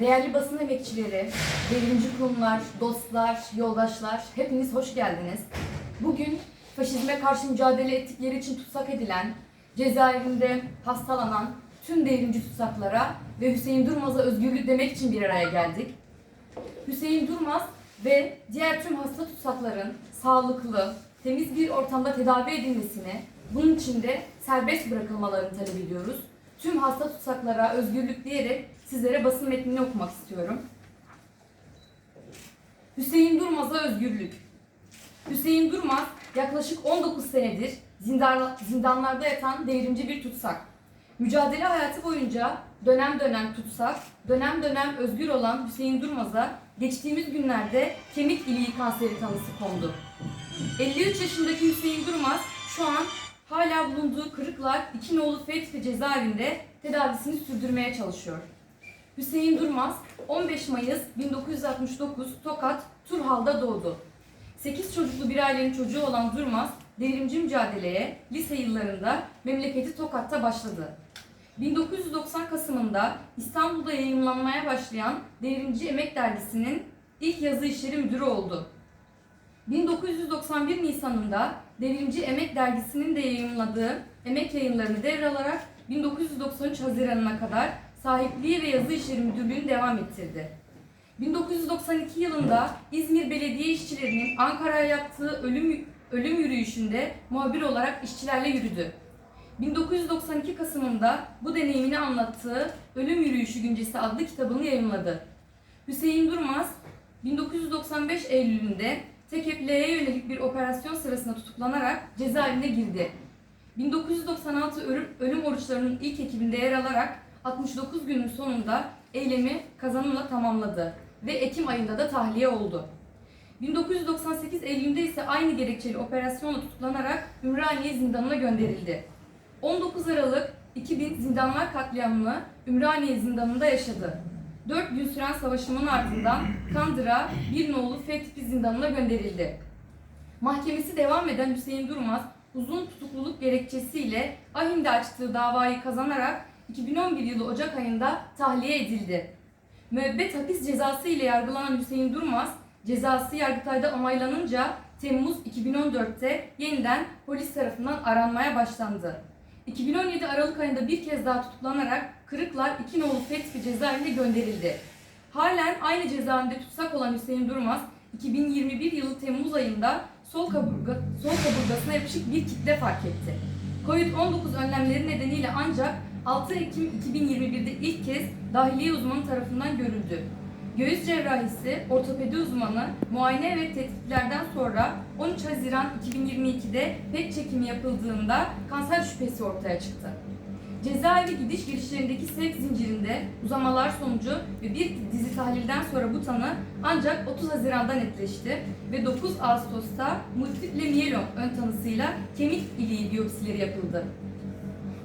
Değerli basın emekçileri, devrimci kurumlar, dostlar, yoldaşlar, hepiniz hoş geldiniz. Bugün faşizme karşı mücadele ettikleri için tutsak edilen, cezaevinde hastalanan tüm devrimci tutsaklara ve Hüseyin Durmaz'a özgürlük demek için bir araya geldik. Hüseyin Durmaz ve diğer tüm hasta tutsakların sağlıklı, temiz bir ortamda tedavi edilmesini, bunun için de serbest bırakılmalarını talep ediyoruz. Tüm hasta tutsaklara özgürlük diyerek sizlere basın metnini okumak istiyorum. Hüseyin Durmaz'a özgürlük. Hüseyin Durmaz yaklaşık 19 senedir zindan, zindanlarda yatan devrimci bir tutsak. Mücadele hayatı boyunca dönem dönem tutsak, dönem dönem özgür olan Hüseyin Durmaz'a geçtiğimiz günlerde kemik iliği kanseri tanısı kondu. 53 yaşındaki Hüseyin Durmaz şu an hala bulunduğu Kırıklar İki Nolu Fethi cezaevinde tedavisini sürdürmeye çalışıyor. Hüseyin Durmaz 15 Mayıs 1969 Tokat Turhal'da doğdu. 8 çocuklu bir ailenin çocuğu olan Durmaz, devrimci mücadeleye lise yıllarında memleketi Tokat'ta başladı. 1990 Kasım'ında İstanbul'da yayınlanmaya başlayan Devrimci Emek Dergisi'nin ilk yazı işleri müdürü oldu. 1991 Nisan'ında Devrimci Emek Dergisi'nin de yayınladığı emek yayınlarını devralarak 1993 Haziran'ına kadar sahipliği ve yazı işleri müdürlüğünü devam ettirdi. 1992 yılında İzmir Belediye işçilerinin Ankara'ya yaptığı ölüm, ölüm yürüyüşünde muhabir olarak işçilerle yürüdü. 1992 Kasım'ında bu deneyimini anlattığı Ölüm Yürüyüşü Güncesi adlı kitabını yayınladı. Hüseyin Durmaz 1995 Eylül'ünde TKP'ye yönelik bir operasyon sırasında tutuklanarak cezaevine girdi. 1996 ölüm, ölüm oruçlarının ilk ekibinde yer alarak 69 günün sonunda eylemi kazanımla tamamladı ve Ekim ayında da tahliye oldu. 1998 Eylül'de ise aynı gerekçeli operasyonla tutuklanarak Ümraniye zindanına gönderildi. 19 Aralık 2000 zindanlar katliamını Ümraniye zindanında yaşadı. 4 gün süren savaşımın ardından Kandıra bir nolu F zindanına gönderildi. Mahkemesi devam eden Hüseyin Durmaz uzun tutukluluk gerekçesiyle Ahim'de açtığı davayı kazanarak 2011 yılı Ocak ayında tahliye edildi. Müebbet hapis cezası ile yargılanan Hüseyin Durmaz, cezası Yargıtay'da onaylanınca Temmuz 2014'te yeniden polis tarafından aranmaya başlandı. 2017 Aralık ayında bir kez daha tutuklanarak Kırıklar 2 nolu Fethi cezaevine gönderildi. Halen aynı cezaevinde tutsak olan Hüseyin Durmaz, 2021 yılı Temmuz ayında sol, kaburga, sol kaburgasına yapışık bir kitle fark etti. Covid-19 önlemleri nedeniyle ancak 6 Ekim 2021'de ilk kez dahiliye uzmanı tarafından görüldü. Göğüs cerrahisi, ortopedi uzmanı, muayene ve tetkiklerden sonra 13 Haziran 2022'de PET çekimi yapıldığında kanser şüphesi ortaya çıktı. Cezaevi gidiş girişlerindeki sevk zincirinde uzamalar sonucu ve bir dizi tahlilden sonra bu tanı ancak 30 Haziran'da netleşti ve 9 Ağustos'ta multiple miyelom ön tanısıyla kemik iliği biyopsileri yapıldı.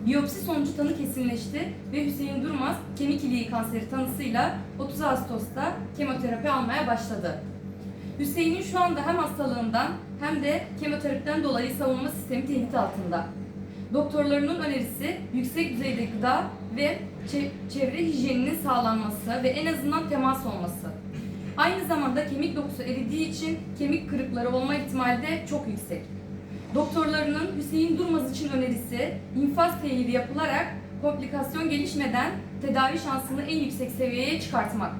Biyopsi sonucu tanı kesinleşti ve Hüseyin Durmaz kemik iliği kanseri tanısıyla 30 Ağustos'ta kemoterapi almaya başladı. Hüseyin'in şu anda hem hastalığından hem de kemoterapiden dolayı savunma sistemi tehdit altında. Doktorlarının önerisi yüksek düzeyde gıda ve çe- çevre hijyeninin sağlanması ve en azından temas olması. Aynı zamanda kemik dokusu eridiği için kemik kırıkları olma ihtimali de çok yüksek. Doktorlarının Hüseyin Durmaz için önerisi infaz teyidi yapılarak komplikasyon gelişmeden tedavi şansını en yüksek seviyeye çıkartmak.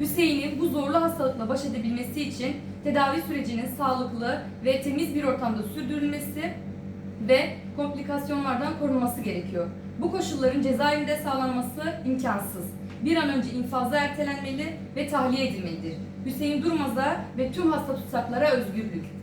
Hüseyin'in bu zorlu hastalıkla baş edebilmesi için tedavi sürecinin sağlıklı ve temiz bir ortamda sürdürülmesi ve komplikasyonlardan korunması gerekiyor. Bu koşulların cezaevinde sağlanması imkansız. Bir an önce infazı ertelenmeli ve tahliye edilmelidir. Hüseyin Durmaz'a ve tüm hasta tutsaklara özgürlük.